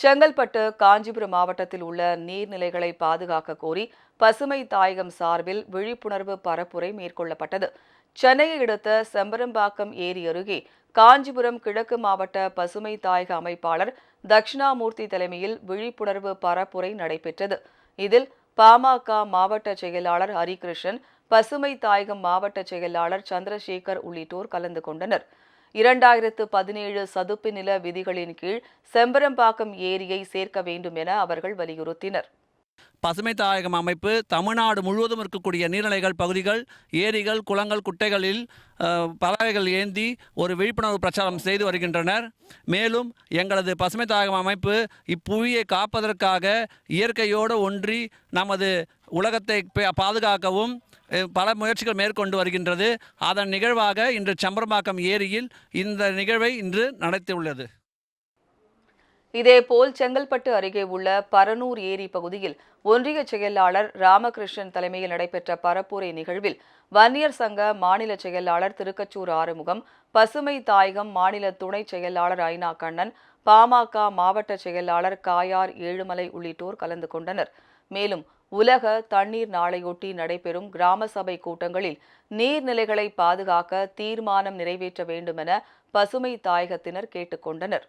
செங்கல்பட்டு காஞ்சிபுரம் மாவட்டத்தில் உள்ள நீர்நிலைகளை பாதுகாக்க கோரி பசுமை தாயகம் சார்பில் விழிப்புணர்வு பரப்புரை மேற்கொள்ளப்பட்டது. சென்னையை அடுத்த செம்பரம்பாக்கம் ஏரி அருகே காஞ்சிபுரம் கிழக்கு மாவட்ட பசுமை தாயக அமைப்பாளர் தட்சிணாமூர்த்தி தலைமையில் விழிப்புணர்வு பரப்புரை நடைபெற்றது. இதில் பாமக மாவட்ட செயலாளர் ஹரிகிருஷ்ணன் பசுமை தாயகம் மாவட்ட செயலாளர் சந்திரசேகர் உள்ளிட்டோர் கலந்து கொண்டனர். இரண்டாயிரத்து பதினேழு சதுப்பு நில விதிகளின் கீழ் செம்பரம்பாக்கம் ஏரியை சேர்க்க வேண்டும் என அவர்கள் வலியுறுத்தினர். பசுமை தாயகம் அமைப்பு தமிழ்நாடு முழுவதும் இருக்கக்கூடிய நீர்நிலைகள் பகுதிகள் ஏரிகள் குளங்கள் குட்டைகளில் பறவைகள் ஏந்தி ஒரு விழிப்புணர்வு பிரச்சாரம் செய்து வருகின்றனர். மேலும் எங்களது பசுமை தாயகம் அமைப்பு இப்புவியை காப்பதற்காக இயற்கையோடு ஒன்றி நமது உலகத்தை பே- பாதுகாக்கவும் பல முயற்சிகள் மேற்கொண்டு வருகின்றது. அதன் நிகழ்வாக இன்று செம்பரம்பாக்கம் ஏரியில் இந்த நிகழ்வை இன்று நடத்தியுள்ளது. இதேபோல் செங்கல்பட்டு அருகே உள்ள பரனூர் ஏரி பகுதியில் ஒன்றிய செயலாளர் ராமகிருஷ்ணன் தலைமையில் நடைபெற்ற பரப்புரை நிகழ்வில் வன்னியர் சங்க மாநில செயலாளர் திருக்கச்சூர் ஆறுமுகம் பசுமை தாயகம் மாநில துணை செயலாளர் ஐநா கண்ணன் பாமக மாவட்ட செயலாளர் காயார் ஏழுமலை உள்ளிட்டோர் கலந்து கொண்டனர். மேலும் உலக தண்ணீர் நாளையொட்டி நடைபெறும் கிராம சபை கூட்டங்களில் நீர்நிலைகளை பாதுகாக்க தீர்மானம் நிறைவேற்ற வேண்டுமென பசுமை தாயகத்தினர் கேட்டுக்கொண்டனர்